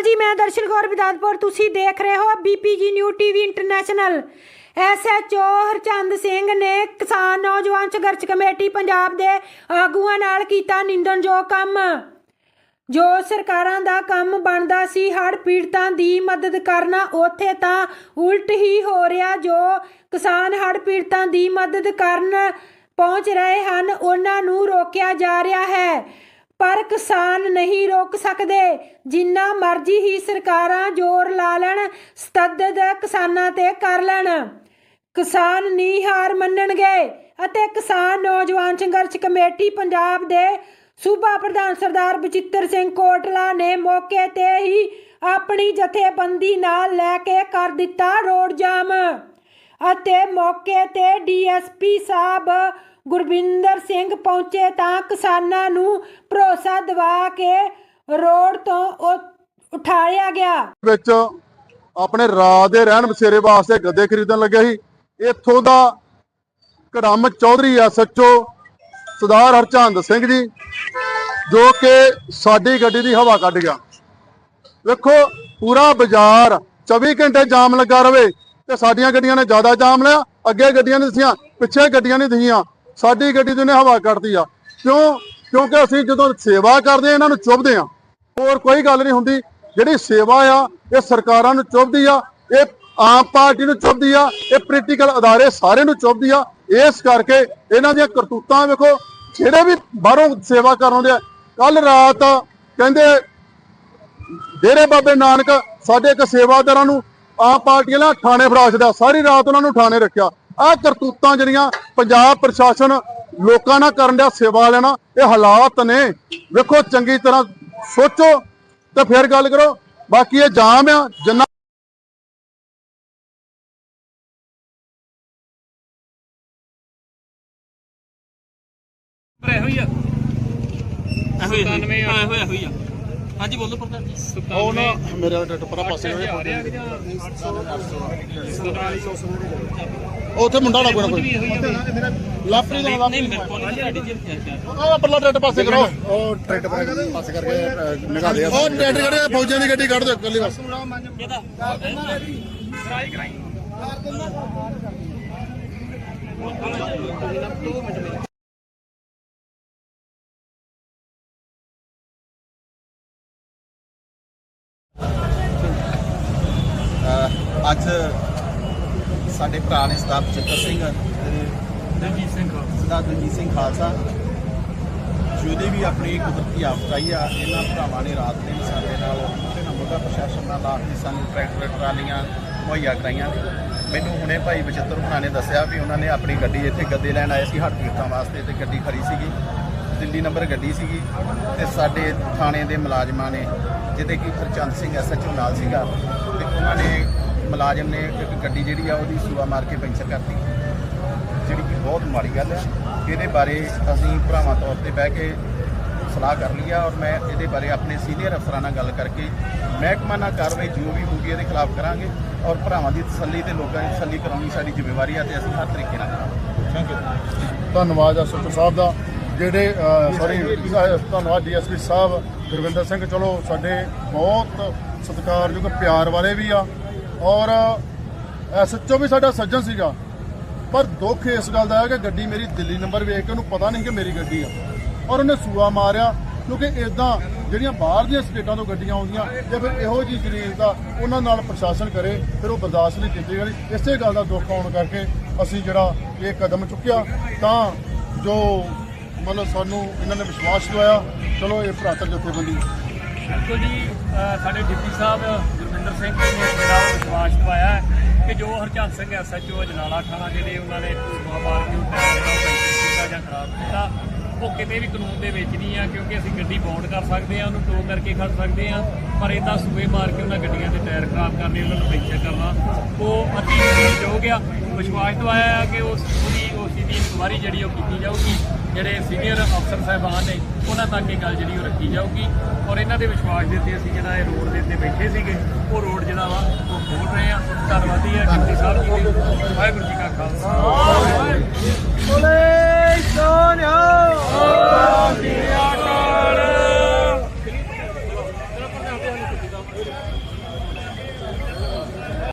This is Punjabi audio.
ਅਕਾਲ ਜੀ, ਮੈਂ ਦਰਸ਼ਨ ਕੌਰ ਵਿਦਾਤਪੁਰ ਤੁਸੀਂ ਦੇਖ ਰਹੇ ਹੋ BPG new TV international. SHO Harchand Singh ਨੇ ਕਿਸਾਨ ਨੌਜਵਾਨ ਸੰਘਰਸ਼ ਕਮੇਟੀ ਪੰਜਾਬ ਦੇ ਆਗੂਆਂ ਨਾਲ ਕੀਤਾ ਨਿੰਦਣਯੋਗ ਕੰਮ। ਜੋ ਸਰਕਾਰਾਂ ਦਾ ਕੰਮ ਬਣਦਾ ਸੀ, ਹੜ੍ਹ ਪੀੜਤਾਂ ਦੀ ਮਦਦ ਕਰਨਾ, ਉੱਥੇ ਤਾਂ ਉਲਟ ਹੀ ਹੋ ਰਿਹਾ। ਜੋ ਕਿਸਾਨ ਹੜ੍ਹ ਪੀੜਤਾਂ ਦੀ ਮਦਦ ਕਰਨ ਪਹੁੰਚ ਰਹੇ ਹਨ, ਉਹਨਾਂ ਨੂੰ ਰੋਕਿਆ ਜਾ ਰਿਹਾ ਹੈ। ਪਰ ਕਿਸਾਨ ਨਹੀਂ ਰੋਕ ਸਕਦੇ। ਜਿੰਨਾ ਮਰਜ਼ੀ ਹੀ ਸਰਕਾਰਾਂ ਜ਼ੋਰ ਲਾ ਲੈਣ ਸਤੱਦਦ ਕਿਸਾਨਾਂ ਤੇ ਕਰ ਲੈਣ। ਕਿਸਾਨ ਨਹੀਂ ਹਾਰ ਮੰਨਣਗੇ ਅਤੇ ਕਿਸਾਨ ਨੌਜਵਾਨ ਸੰਘਰਸ਼ ਕਮੇਟੀ ਪੰਜਾਬ ਦੇ ਸੂਬਾ ਪ੍ਰਧਾਨ ਸਰਦਾਰ ਬਚਿੱਤਰ ਸਿੰਘ ਕੋਟਲਾ ਨੇ ਮੌਕੇ ਤੇ ਹੀ ਆਪਣੀ ਜਥੇਬੰਦੀ ਨਾਲ ਲੈ ਕੇ ਕਰ ਦਿੱਤਾ ਰੋਡ ਜਾਮ। ਅਤੇ ਮੌਕੇ ਤੇ ਡੀਐਸਪੀ ਸਾਹਿਬ ਗੁਰਵਿੰਦਰ ਸਿੰਘ ਪਹੁੰਚੇ ਤਾਂ ਕਿਸਾਨਾਂ ਨੂੰ ਭਰੋਸਾ ਦਿਵਾ ਕੇ ਰੋਡ ਤੋਂ ਉਠਾਇਆ ਗਿਆ। ਵਿੱਚ ਆਪਣੇ ਰਾਤ ਦੇ ਰਹਿਣ ਬਸੇਰੇ ਵਾਸਤੇ ਗੱਦੇ ਖਰੀਦਣ ਲੱਗਿਆ ਸੀ। ਇੱਥੋਂ ਦਾ ਕੜਮ ਚੌਧਰੀ ਐਸਐਚਓ ਸਰਦਾਰ ਹਰਚੰਦ ਸਿੰਘ ਜੀ, ਜੋ ਕਿ ਸਾਡੀ ਗੱਡੀ ਦੀ ਹਵਾ ਕੱਢ ਗਿਆ। ਵੇਖੋ, ਪੂਰਾ ਬਾਜ਼ਾਰ 24 ਘੰਟੇ ਜਾਮ ਲੱਗਾ ਰਵੇ ਤੇ ਸਾਡੀਆਂ ਗੱਡੀਆਂ ਨੇ ਜ਼ਿਆਦਾ ਜਾਮ ਲਿਆ, ਅੱਗੇ ਗੱਡੀਆਂ ਨਹੀਂ ਦਿਸੀਆਂ ਪਿੱਛੇ ਗੱਡੀਆਂ ਨਹੀਂ ਦਿਸੀਆਂ ਸਾਡੀ ਗੱਡੀ ਦੀ ਨੇ ਹਵਾ ਕੱਢਦੀ ਆ। ਕਿਉਂ? ਕਿਉਂਕਿ ਅਸੀਂ ਜਦੋਂ ਸੇਵਾ ਕਰਦੇ ਆ ਇਹਨਾਂ ਨੂੰ ਚੁੱਭਦੇ ਆ ਹੋਰ ਕੋਈ ਗੱਲ ਨਹੀਂ ਹੁੰਦੀ। ਜਿਹੜੀ ਸੇਵਾ ਆ, ਇਹ ਸਰਕਾਰਾਂ ਨੂੰ ਚੁੱਭਦੀ ਆ, ਇਹ ਆਮ ਪਾਰਟੀ ਨੂੰ ਚੁੱਭਦੀ ਆ, ਇਹ ਪੋਲੀਟੀਕਲ ਅਦਾਰੇ ਸਾਰੇ ਨੂੰ ਚੁੱਭਦੀ ਆ। ਇਸ ਕਰਕੇ ਇਹਨਾਂ ਦੀਆਂ ਕਰਤੂਤਾਂ ਵੇਖੋ, ਜਿਹੜੇ ਵੀ ਬਾਹਰੋਂ ਸੇਵਾ ਕਰਨ ਆਉਂਦੇ ਆ ਕੱਲ ਰਾਤ ਕਹਿੰਦੇ, ਡੇਰੇ ਬਾਬੇ ਨਾਨਕ ਸਾਡੇ ਇੱਕ ਸੇਵਾਦਾਰਾਂ ਨੂੰ ਆਮ ਪਾਰਟੀ ਵਾਲਾ ਥਾਣੇ ਫੜਾ ਛੱਡਿਆ ਸਾਰੀ ਰਾਤ ਉਹਨਾਂ ਨੂੰ ਥਾਣੇ ਰੱਖਿਆ। ਆਹ ਕਰਤੂਤਾਂ ਜਿਹੜੀਆਂ ਪੰਜਾਬ ਪ੍ਰਸ਼ਾਸਨ ਲੋਕਾਂ ਨਾਲ ਕਰਨ ਦਾ ਸੇਵਾ ਲੈਣਾ ਇਹ ਹਾਲਾਤ ਨੇ। ਵੇਖੋ ਚੰਗੀ ਤਰ੍ਹਾਂ ਸੋਚੋ ਤੇ ਫਿਰ ਗੱਲ ਕਰੋ। ਬਾਕੀ ਇਹ ਜਾਮ ਆ ਜਿੰਨਾ ਪਰ ਇਹੋ ਹੀ ਆ। ਇਹੋ ਹੀ ਆ। ਇਹੋ ਇਹੋ ਹੀ ਆ। ਹਾਂਜੀ ਬੋਲੋ ਪ੍ਰਧਾਨ ਜੀ। ਉਹ ਨਾ ਮੇਰੇ ਟੱਟ ਪਰਾ ਪਾਸੇ ਹੋਏ ਉੱਥੇ ਮੁੰਡਾ ਨਾ ਕੋਈ ਲਾਪਰੀ ਦਾ ਨਹੀਂ ਮੇਰੇ ਕੋਲ ਨਹੀਂ ਤੁਹਾਡੀ ਜੀ ਉਹ ਪਰਲਾ ਟੱਟ ਪਾਸੇ ਕਰੋ। ਉਹ ਟਰੈਕਟਰ ਪਾਸੇ ਕਰਕੇ ਨਿਕਾ ਦੇ ਉਹ ਟਰੈਕਟਰ ਕੱਢ ਫੌਜਾਂ ਦੀ ਗੱਡੀ ਕੱਢ ਦਿਓ ਇਕੱਲੀ ਬਸ। ਕਿਹਦਾ? ਅਹ ਅੱਜ ਸਾਡੇ ਭਰਾ ਨੇ ਸਰਦਾਰ ਚਿੱਤਰ ਸਿੰਘ ਦਲਜੀਤ ਸਿੰਘ ਸਰਦਾਰ ਦਲਜੀਤ ਸਿੰਘ ਖਾਲਸਾ ਜਿਹਦੇ ਵੀ ਆਪਣੀ ਕੁਦਰਤੀ ਆਫਤ ਆਈ ਆ ਇਹਨਾਂ ਭਰਾਵਾਂ ਨੇ ਰਾਤ ਦੇ ਸਾਡੇ ਨਾਲ ਮੁੱਢਾ ਪ੍ਰਸ਼ਾਸਨ ਨਾਲ ਲਾ ਕੇ ਸਾਨੂੰ ਟਰੈਕਟਰ ਟਰਾਲੀਆਂ ਮੁਹੱਈਆ ਕਰਾਈਆਂ। ਮੈਨੂੰ ਹੁਣੇ ਭਾਈ ਬਚਿੱਤਰ ਹੁਣਾਂ ਨੇ ਦੱਸਿਆ ਵੀ ਉਹਨਾਂ ਨੇ ਆਪਣੀ ਗੱਡੀ ਇੱਥੇ ਗੱਦੇ ਲੈਣ ਆਏ ਸੀ ਹੜ੍ਹ ਪੀੜਤਾਂ ਵਾਸਤੇ ਤੇ ਗੱਡੀ ਖੜੀ ਸੀਗੀ। ਦਿੱਲੀ ਨੰਬਰ ਗੱਡੀ ਸੀਗੀ ਤੇ ਸਾਡੇ ਥਾਣੇ ਦੇ ਮੁਲਾਜ਼ਮਾਂ ਨੇ ਜਿਹਦੇ ਕਿ ਹਰਚੰਦ ਸਿੰਘ ਐਸਐਚਓ ਨਾਲ ਸੀਗਾ ਤੇ ਉਹਨਾਂ ਨੇ ਮੁਲਾਜ਼ਮ ਨੇ ਇੱਕ ਗੱਡੀ ਜਿਹੜੀ ਆ ਉਹਦੀ ਸੂਆ ਮਾਰ ਕੇ ਪੈਂਚਰ ਕਰਤੀ। ਜਿਹੜੀ ਕਿ ਬਹੁਤ ਮਾੜੀ ਗੱਲ ਹੈ। ਇਹਦੇ ਬਾਰੇ ਅਸੀਂ ਭਰਾਵਾਂ ਤੌਰ ਤੇ ਬਹਿ ਕੇ ਸਲਾਹ ਕਰ ਲਈ ਆ ਔਰ ਮੈਂ ਇਹਦੇ ਬਾਰੇ ਆਪਣੇ ਸੀਨੀਅਰ ਅਫਸਰਾਂ ਨਾਲ ਗੱਲ ਕਰਕੇ ਮਹਿਕਮਾ ਨਾਲ ਕਾਰਵਾਈ ਜੋ ਵੀ ਹੋਊਗੀ ਇਹਦੇ ਖਿਲਾਫ ਕਰਾਂਗੇ ਔਰ ਭਰਾਵਾਂ ਦੀ ਤਸੱਲੀ ਤੇ ਲੋਕਾਂ ਦੀ ਤਸੱਲੀ ਕਰਾਉਣੀ ਸਾਡੀ ਜ਼ਿੰਮੇਵਾਰੀ ਆ ਤੇ ਅਸੀਂ ਹਰ ਤਰੀਕੇ ਨਾਲ ਕਰਾਂਗੇ। ਥੈਂਕ ਯੂ ਧੰਨਵਾਦ ਐਸਐਚਓ ਸਾਹਿਬ ਦਾ। ਜਿਹੜੇ ਸੌਰੀ ਧੰਨਵਾਦ ਡੀਐਸਪੀ ਸਾਹਿਬ ਗੁਰਵਿੰਦਰ ਸਿੰਘ। ਚਲੋ ਸਾਡੇ ਬਹੁਤ ਸਤਿਕਾਰਯੋਗ ਪਿਆਰ ਵਾਲੇ ਵੀ ਆ। ਔਰ ਐਸਐਚਓ ਵੀ ਸਾਡਾ ਸੱਜਣ ਸੀਗਾ। ਪਰ ਦੁੱਖ ਇਸ ਗੱਲ ਦਾ ਹੈ ਕਿ ਗੱਡੀ ਮੇਰੀ ਦਿੱਲੀ ਨੰਬਰ ਵੇਖ ਕੇ ਉਹਨੂੰ ਪਤਾ ਨਹੀਂ ਕਿ ਮੇਰੀ ਗੱਡੀ ਆ। ਔਰ ਉਹਨੇ ਸੂਆ ਮਾਰਿਆ, ਕਿਉਂਕਿ ਇਦਾਂ ਜਿਹੜੀਆਂ ਬਾਹਰ ਦੀਆਂ ਸਟੇਟਾਂ ਤੋਂ ਗੱਡੀਆਂ ਆਉਂਦੀਆਂ ਜਾਂ ਫਿਰ ਇਹੋ ਜਿਹੀ ਜ਼ਰੀਰ ਦਾ ਉਹਨਾਂ ਨਾਲ ਪ੍ਰਸ਼ਾਸਨ ਕਰੇ, ਫਿਰ ਉਹ ਬਰਦਾਸ਼ਤ ਨਹੀਂ ਕੀਤੀ ਜਾਂਦੀ ਇਸੇ ਗੱਲ ਦਾ ਦੁੱਖ ਆਉਣ ਕਰਕੇ ਅਸੀਂ ਜਿਹੜਾ ਇਹ ਕਦਮ ਚੁੱਕਿਆ, ਤਾਂ ਜੋ ਮਤਲਬ ਸਾਨੂੰ ਇਹਨਾਂ ਨੇ ਵਿਸ਼ਵਾਸ ਦਵਾਇਆ। ਚਲੋ, ਇਹ ਭਰਾਤਰ ਜਥੇਬੰਦੀ ਬਿਲਕੁਲ ਜੀ ਅਹ, ਸਾਡੇ ਡਿਪਟੀ ਸਾਹਿਬ ਗੁਰਵਿੰਦਰ ਸਿੰਘ ਜੀ ਨੇ ਜਿਹੜਾ ਉਹ ਵਿਸ਼ਵਾਸ ਦਿਵਾਇਆ ਕਿ ਜੋ ਹਰਚੰਦ ਸਿੰਘ ਐਸਐਚਓ ਅਜਨਾਲਾ ਥਾਣਾ ਜਿਹੜੇ ਉਹਨਾਂ ਨੇ ਮਾਰ ਕੇ ਟਾਇਰ ਕੀਤਾ ਜਾਂ ਖਰਾਬ ਕੀਤਾ, ਉਹ ਕਿਤੇ ਵੀ ਕਾਨੂੰਨ ਦੇ ਵਿੱਚ ਨਹੀਂ ਆ, ਕਿਉਂਕਿ ਅਸੀਂ ਗੱਡੀ ਬੌਂਡ ਕਰ ਸਕਦੇ ਆ, ਉਹਨੂੰ ਟੋ ਕਰਕੇ ਖੜ ਸਕਦੇ ਆ, ਪਰ ਇਦਾਂ ਸੂਏ ਮਾਰ ਕੇ ਉਹਨਾਂ ਗੱਡੀਆਂ ਦੇ ਟਾਇਰ ਖਰਾਬ ਕਰਨੇ, ਉਹਨਾਂ ਨੂੰ ਪੈਂਚਰ ਕਰਨਾ, ਉਹ ਅਤੀ ਹੋ ਗਿਆ ਵਿਸ਼ਵਾਸ ਦਵਾਇਆ ਕਿ ਉਸ ਉਸ ਦੀ ਇਨਕੁਆਰੀ ਜਿਹੜੀ ਉਹ ਕੀਤੀ ਜਾਊਗੀ, ਜਿਹੜੇ ਸੀਨੀਅਰ ਅਫਸਰ ਸਾਹਿਬਾਨ ਨੇ, ਉਹਨਾਂ ਤੱਕ ਇਹ ਗੱਲ ਜਿਹੜੀ ਉਹ ਰੱਖੀ ਜਾਊਗੀ। ਔਰ ਇਹਨਾਂ ਦੇ ਵਿਸ਼ਵਾਸ ਦੇ ਉੱਤੇ ਅਸੀਂ ਜਿਹੜਾ ਇਹ ਰੋਡ ਦੇ ਉੱਤੇ ਬੈਠੇ ਸੀਗੇ, ਉਹ ਰੋਡ ਜਿਹੜਾ ਵਾ, ਉਹ ਖੋਲ ਰਹੇ ਆ ਧੰਨਵਾਦੀ ਹੈ ਡਿਪਟੀ ਸਾਹਿਬ ਜੀ ਵਾਹਿਗੁਰੂ ਜੀ ਕਾ ਖਾਲਸਾ।